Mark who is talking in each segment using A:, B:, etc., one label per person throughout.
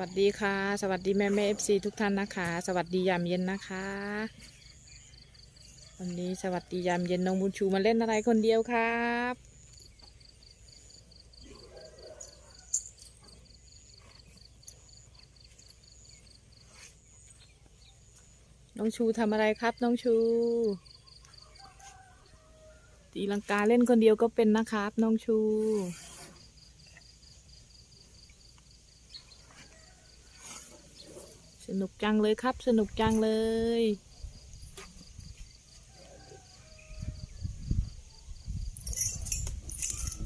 A: วัสดีค่ะ สวัสดีแม่แม่เอฟซีทุกท่านนะคะ สวัสดียามเย็นนะคะ วันนี้สวัสดียามเย็นน้องบุญชูมาเล่นอะไรคนเดียวครับน้องชูทำอะไรครับ น้องชู ตีลังกาเล่นคนเดียวก็เป็นนะครับ น้องชู นุกจังเลยครับ สนุกจังเลย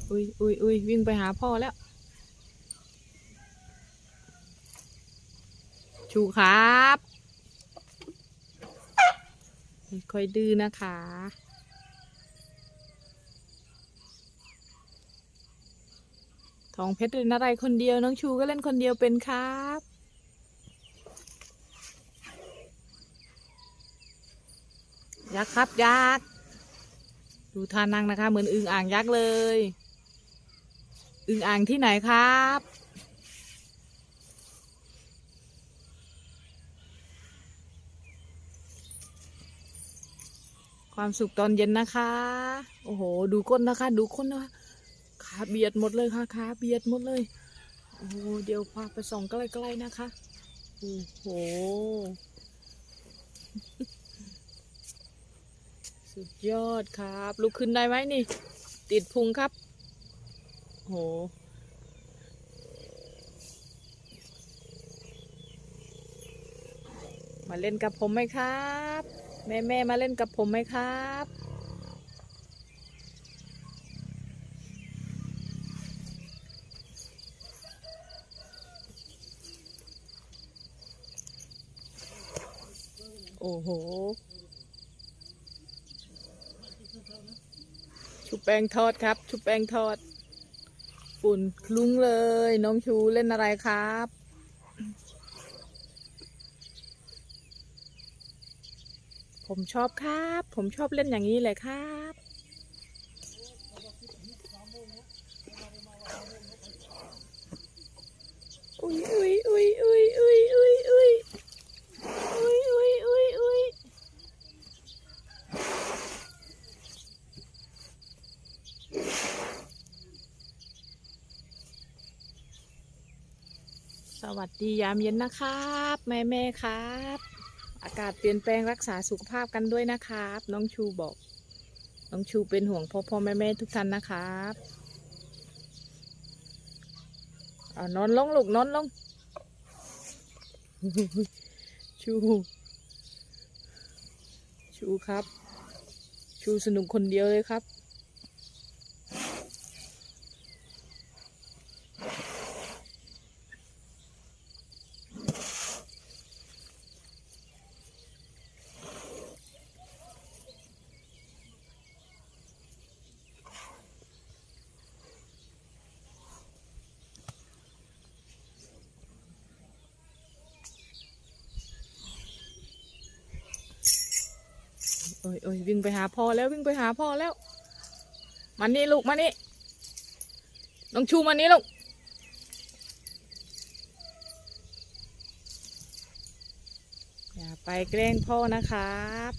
A: อุ้ยอุ้ยอุ้ยวิ่งไปหาพ่อแล้ว ชูครับค่อยดื้อนะคะทองเพชรเล่นอะไรคนเดียวน้องชูก็เล่นคนเดียวเป็นครับ ยักษ์ครับยักษ์ดูท่านั่งนะคะ เหมือนอึ่งอ่างยักษ์เลย อึ่งอ่างที่ไหนครับ ความสุขตอนเย็นนะคะ โอ้โห ดูก้นนะคะ ดูก้นนะคะขาเบียดหมดเลยค่ะขาเบียดหมดเลยโอ้โหเดี๋ยวพาไปส่องใกล้ๆนะคะ โอ้โห สุดยอดครับ ลุกขึ้นได้ไหมนี่ ติดพุงครับ โห มาเล่นกับผมไหมครับ แม่แม่มาเล่นกับผมไหมครับโอ้โห ชุบแป้งทอดครับ ชุบแป้งทอด ฝุ่นคลุ้งเลย น้องชูเล่นอะไรครับ ผมชอบครับ ผมชอบเล่นอย่างนี้เลยครับอุ้ยอุ้ยอุ้ยอุ้ยอุ้ยอุ้ยอุ้ยอุ้ยอุ้ยอุ้ยอุ้ย สวัสดียามเย็นนะครับแม่แม่ครับ อากาศเปลี่ยนแปลงรักษาสุขภาพกันด้วยนะครับ น้องชูบอก น้องชูเป็นห่วงพ่อพ่อแม่แม่ทุกท่านนะครับเอานอนลงลูกนอนลง ชู ชูครับ ชูสนุกคนเดียวเลยครับ อ้ยโอ้ยวิ่งไปหาพ่อแล้ววิ่งไปหาพ่อแล้ว มานี่ลูกมานี่น้องชูมานี่ลูกอย่าไปแกล้งพ่อนะครับ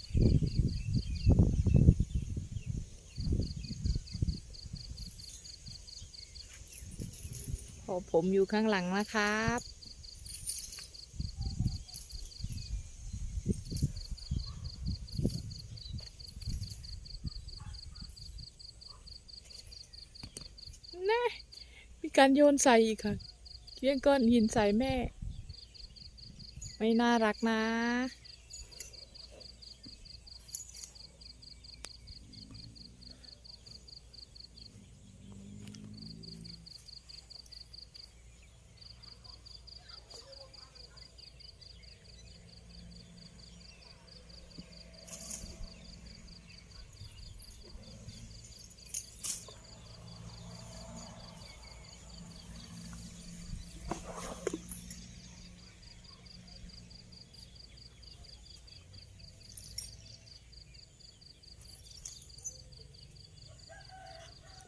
A: พ่อผมอยู่ข้างหลังนะครับ นะมี การโยนใส่อีกค่ะเลี้ยงก้อนหินใส่แม่ ไม่น่ารักนะ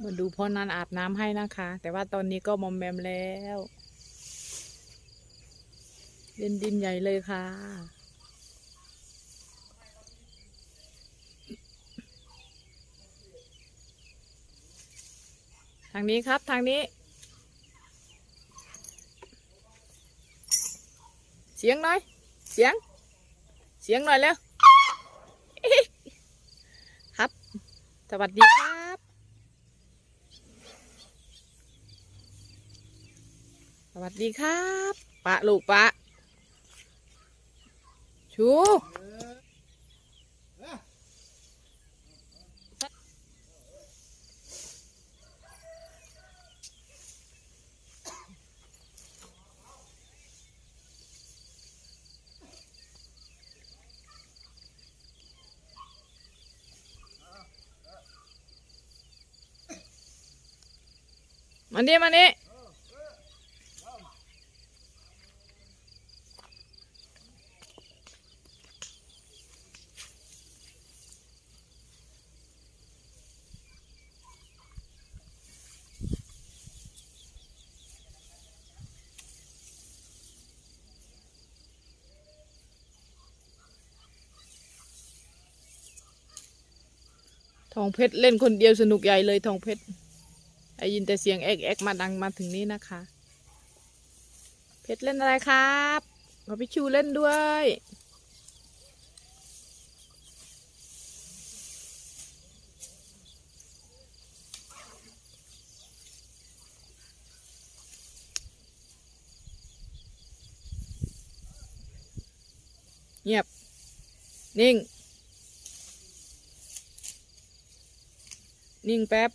A: มาดูพ่อนันอาบน้ำให้นะคะ แต่ว่าตอนนี้ก็มอมแมมแล้วเล่นดินใหญ่เลยค่ะ ทางนี้ครับทางนี้ เสียงหน่อย เสียง เสียงหน่อยเร็วครับ สวัสดีครับ สวัสดีครับปะลูกปะ ชูมานี่มานี่ ทองเพชรเล่นคนเดียวสนุกใหญ่เลยทองเพชรได้ยินแต่เสียงเอ็กเอ็กมาดังมาถึงนี้นะคะ เพชรเล่นอะไรครับขอพี่ชูเล่นด้วยเงียบ นิ่ง นิ่งแป๊บ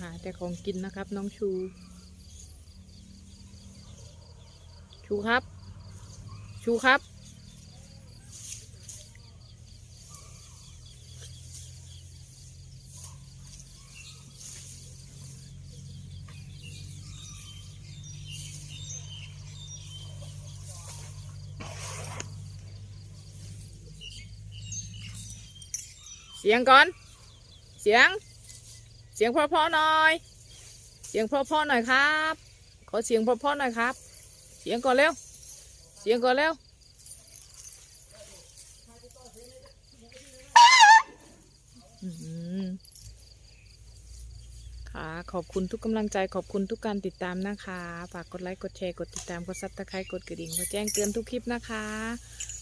A: หาแต่ของกินนะครับ น้องชู ชูครับ ชูครับ เสียงก่อน เสียง เสียงเพราะๆหน่อย เสียงเพราะๆหน่อยครับ ขอเสียงเพราะๆหน่อยครับ เสียงก่อนเร็ว เสียงก่อนเร็ว ค่ะขอบคุณทุกกำลังใจขอบคุณทุกการติดตามนะคะ ฝากกดไลค์กดแชร์กดติดตามกดซับสไครต์กดกระดิ่งกดแจ้งเตือนทุกคลิปนะคะ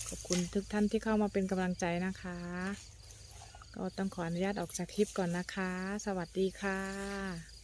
A: ขอบคุณทุกท่านที่เข้ามาเป็นกำลังใจนะคะ ก็ต้องขออนุญาตออกจากคลิปก่อนนะคะ สวัสดีค่ะ